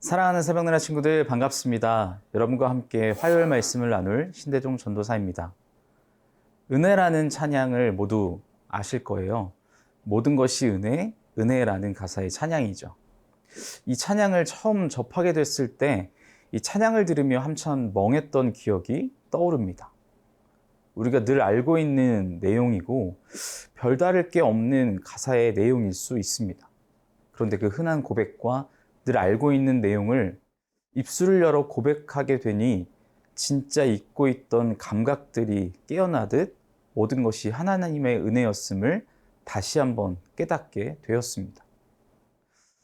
사랑하는 새벽나라 친구들 반갑습니다. 여러분과 함께 화요일 말씀을 나눌 신대종 전도사입니다. 은혜라는 찬양을 모두 아실 거예요. 모든 것이 은혜, 은혜라는 가사의 찬양이죠. 이 찬양을 처음 접하게 됐을 때 이 찬양을 들으며 한참 멍했던 기억이 떠오릅니다. 우리가 늘 알고 있는 내용이고 별다를 게 없는 가사의 내용일 수 있습니다. 그런데 그 흔한 고백과 늘 알고 있는 내용을 입술을 열어 고백하게 되니 진짜 잊고 있던 감각들이 깨어나듯 모든 것이 하나님의 은혜였음을 다시 한번 깨닫게 되었습니다.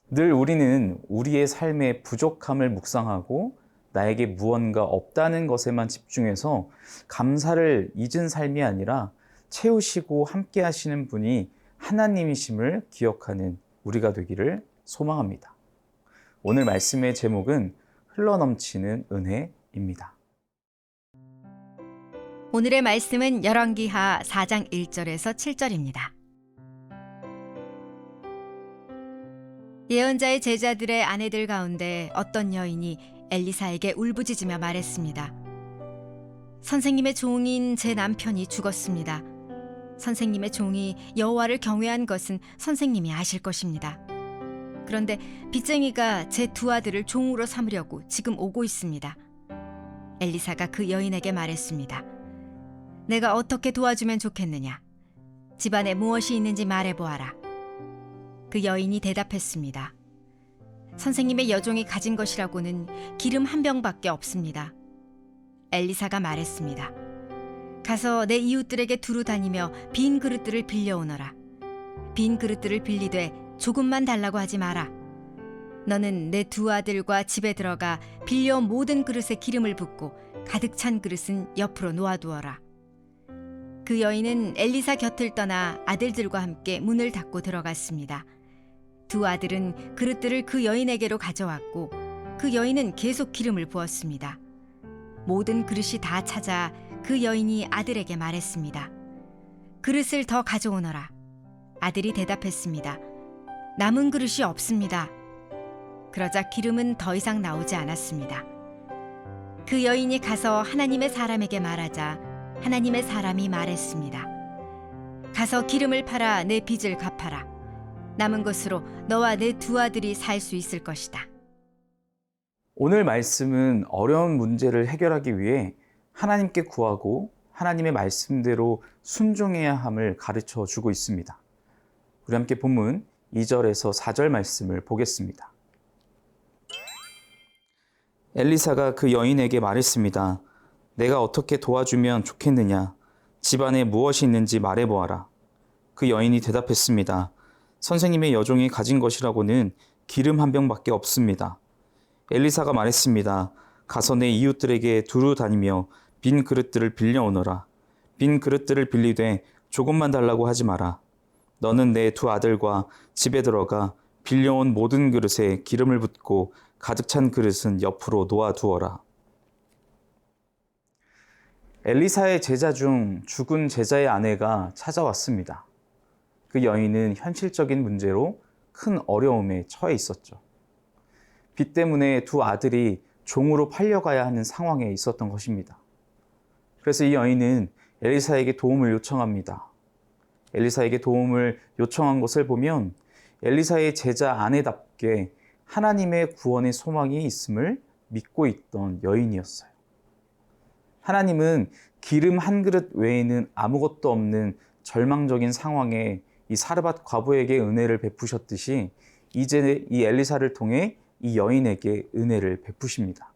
늘 우리는 우리의 삶의 부족함을 묵상하고 나에게 무언가 없다는 것에만 집중해서 감사를 잊은 삶이 아니라 채우시고 함께 하시는 분이 하나님이심을 기억하는 우리가 되기를 소망합니다. 오늘 말씀의 제목은 흘러넘치는 은혜입니다. 오늘의 말씀은 열왕기하 4장 1절에서 7절입니다. 예언자의 제자들의 아내들 가운데 어떤 여인이 엘리사에게 울부짖으며 말했습니다. 선생님의 종인 제 남편이 죽었습니다. 선생님의 종이 여호와를 경외한 것은 선생님이 아실 것입니다. 그런데 빚쟁이가 제 두 아들을 종으로 삼으려고 지금 오고 있습니다. 엘리사가 그 여인에게 말했습니다. 내가 어떻게 도와주면 좋겠느냐? 집안에 무엇이 있는지 말해보아라. 그 여인이 대답했습니다. 선생님의 여종이 가진 것이라고는 기름 한 병밖에 없습니다. 엘리사가 말했습니다. 가서 내 이웃들에게 두루 다니며 빈 그릇들을 빌려오너라. 빈 그릇들을 빌리되 조금만 달라고 하지 마라. 너는 내 두 아들과 집에 들어가 빌려온 모든 그릇에 기름을 붓고 가득 찬 그릇은 옆으로 놓아두어라. 그 여인은 엘리사 곁을 떠나 아들들과 함께 문을 닫고 들어갔습니다. 두 아들은 그릇들을 그 여인에게로 가져왔고 그 여인은 계속 기름을 부었습니다. 모든 그릇이 다 찾아 그 여인이 아들에게 말했습니다. 그릇을 더 가져오너라. 아들이 대답했습니다. 남은 그릇이 없습니다. 그러자 기름은 더 이상 나오지 않았습니다. 그 여인이 가서 하나님의 사람에게 말하자 하나님의 사람이 말했습니다. 가서 기름을 팔아 내 빚을 갚아라. 남은 것으로 너와 내 두 아들이 살 수 있을 것이다. 오늘 말씀은 어려운 문제를 해결하기 위해 하나님께 구하고 하나님의 말씀대로 순종해야 함을 가르쳐 주고 있습니다. 우리 함께 본문 2절에서 4절 말씀을 보겠습니다. 엘리사가 그 여인에게 말했습니다. 내가 어떻게 도와주면 좋겠느냐? 집안에 무엇이 있는지 말해보아라. 그 여인이 대답했습니다. 선생님의 여종이 가진 것이라고는 기름 한 병밖에 없습니다. 엘리사가 말했습니다. 가서 내 이웃들에게 두루 다니며 빈 그릇들을 빌려오너라. 빈 그릇들을 빌리되 조금만 달라고 하지 마라. 너는 내 두 아들과 집에 들어가 빌려온 모든 그릇에 기름을 붓고 가득 찬 그릇은 옆으로 놓아두어라. 엘리사의 제자 중 죽은 제자의 아내가 찾아왔습니다. 그 여인은 현실적인 문제로 큰 어려움에 처해 있었죠. 빚 때문에 두 아들이 종으로 팔려가야 하는 상황에 있었던 것입니다. 그래서 이 여인은 엘리사에게 도움을 요청합니다. 엘리사에게 도움을 요청한 것을 보면 엘리사의 제자 아내답게 하나님의 구원의 소망이 있음을 믿고 있던 여인이었어요. 하나님은 기름 한 그릇 외에는 아무것도 없는 절망적인 상황에 이 사르밧 과부에게 은혜를 베푸셨듯이 이제 이 엘리사를 통해 이 여인에게 은혜를 베푸십니다.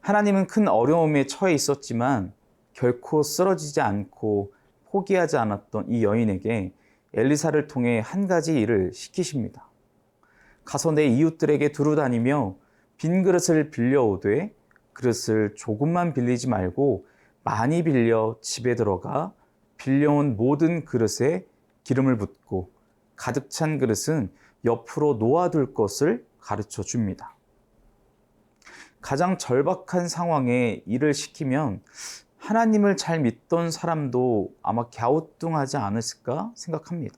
하나님은 큰 어려움에 처해 있었지만 결코 쓰러지지 않고 포기하지 않았던 이 여인에게 엘리사를 통해 한 가지 일을 시키십니다. 가서 내 이웃들에게 두루 다니며 빈 그릇을 빌려오되 그릇을 조금만 빌리지 말고 많이 빌려 집에 들어가 빌려온 모든 그릇에 기름을 붓고 가득 찬 그릇은 옆으로 놓아둘 것을 가르쳐 줍니다. 가장 절박한 상황에 일을 시키면 하나님을 잘 믿던 사람도 아마 갸우뚱하지 않았을까 생각합니다.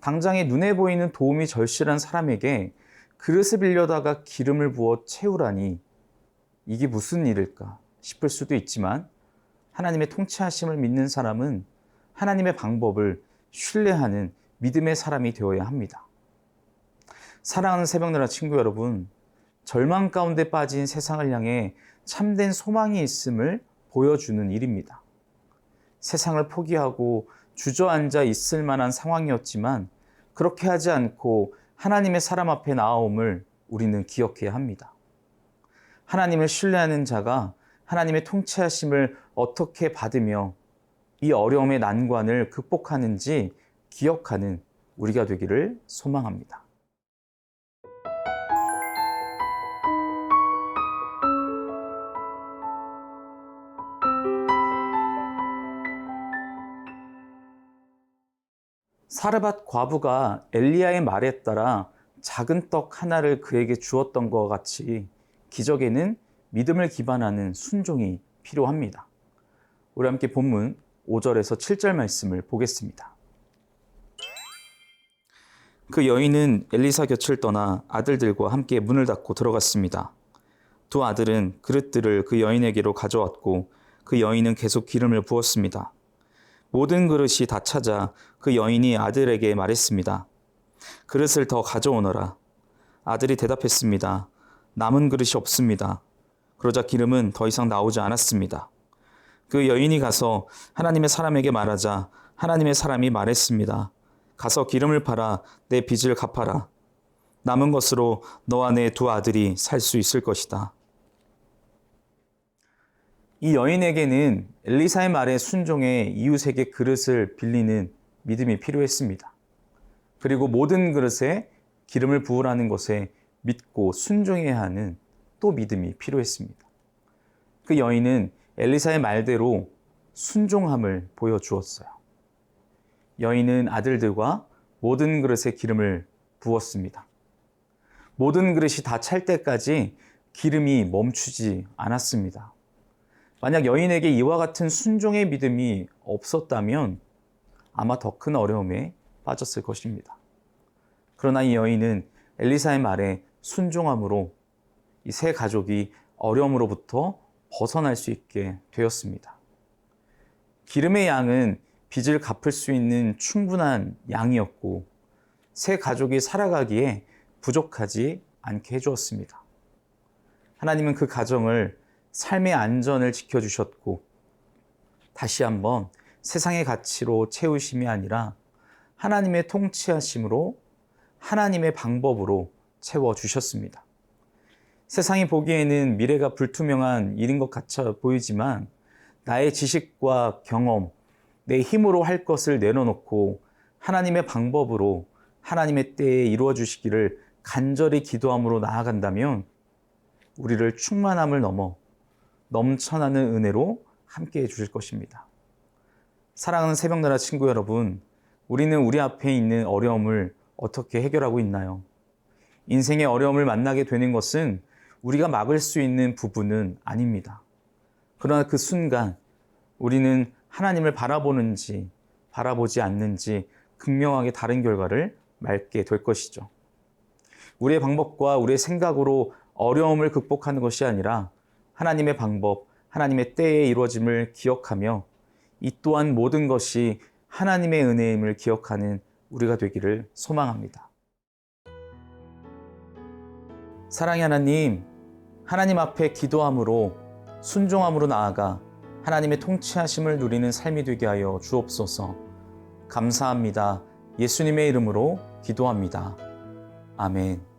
당장에 눈에 보이는 도움이 절실한 사람에게 그릇을 빌려다가 기름을 부어 채우라니 이게 무슨 일일까 싶을 수도 있지만 하나님의 통치하심을 믿는 사람은 하나님의 방법을 신뢰하는 믿음의 사람이 되어야 합니다. 사랑하는 새벽나라 친구 여러분, 절망 가운데 빠진 세상을 향해 참된 소망이 있음을 보여주는 일입니다. 세상을 포기하고 주저앉아 있을 만한 상황이었지만 그렇게 하지 않고 하나님의 사람 앞에 나아옴을 우리는 기억해야 합니다. 하나님을 신뢰하는 자가 하나님의 통치하심을 어떻게 받으며 이 어려움의 난관을 극복하는지 기억하는 우리가 되기를 소망합니다. 사르밧 과부가 엘리야의 말에 따라 작은 떡 하나를 그에게 주었던 것 같이 기적에는 믿음을 기반하는 순종이 필요합니다. 우리 함께 본문 5절에서 7절 말씀을 보겠습니다. 그 여인은 엘리사 곁을 떠나 아들들과 함께 문을 닫고 들어갔습니다. 두 아들은 그릇들을 그 여인에게로 가져왔고 그 여인은 계속 기름을 부었습니다. 모든 그릇이 다 찾아 그 여인이 아들에게 말했습니다. 그릇을 더 가져오너라. 아들이 대답했습니다. 남은 그릇이 없습니다. 그러자 기름은 더 이상 나오지 않았습니다. 그 여인이 가서 하나님의 사람에게 말하자 하나님의 사람이 말했습니다. 가서 기름을 팔아 내 빚을 갚아라. 남은 것으로 너와 내 두 아들이 살 수 있을 것이다. 이 여인에게는 엘리사의 말에 순종해 이웃에게 그릇을 빌리는 믿음이 필요했습니다. 그리고 모든 그릇에 기름을 부으라는 것에 믿고 순종해야 하는 또 믿음이 필요했습니다. 그 여인은 엘리사의 말대로 순종함을 보여주었어요. 여인은 아들들과 모든 그릇에 기름을 부었습니다. 모든 그릇이 다 찰 때까지 기름이 멈추지 않았습니다. 만약 여인에게 이와 같은 순종의 믿음이 없었다면 아마 더 큰 어려움에 빠졌을 것입니다. 그러나 이 여인은 엘리사의 말에 순종함으로 이 세 가족이 어려움으로부터 벗어날 수 있게 되었습니다. 기름의 양은 빚을 갚을 수 있는 충분한 양이었고 세 가족이 살아가기에 부족하지 않게 해주었습니다. 하나님은 그 가정을 삶의 안전을 지켜주셨고 다시 한번 세상의 가치로 채우심이 아니라 하나님의 통치하심으로 하나님의 방법으로 채워주셨습니다. 세상이 보기에는 미래가 불투명한 일인 것 같아 보이지만 나의 지식과 경험, 내 힘으로 할 것을 내려놓고 하나님의 방법으로 하나님의 때에 이루어 주시기를 간절히 기도함으로 나아간다면 우리를 충만함을 넘어 넘쳐나는 은혜로 함께 해 주실 것입니다. 사랑하는 새벽나라 친구 여러분, 우리는 우리 앞에 있는 어려움을 어떻게 해결하고 있나요? 인생의 어려움을 만나게 되는 것은 우리가 막을 수 있는 부분은 아닙니다. 그러나 그 순간 우리는 하나님을 바라보는지 바라보지 않는지 극명하게 다른 결과를 맺게 될 것이죠. 우리의 방법과 우리의 생각으로 어려움을 극복하는 것이 아니라 하나님의 방법, 하나님의 때에 이루어짐을 기억하며 이 또한 모든 것이 하나님의 은혜임을 기억하는 우리가 되기를 소망합니다. 사랑의 하나님, 하나님 앞에 기도함으로 순종함으로 나아가 하나님의 통치하심을 누리는 삶이 되게 하여 주옵소서. 감사합니다. 예수님의 이름으로 기도합니다. 아멘.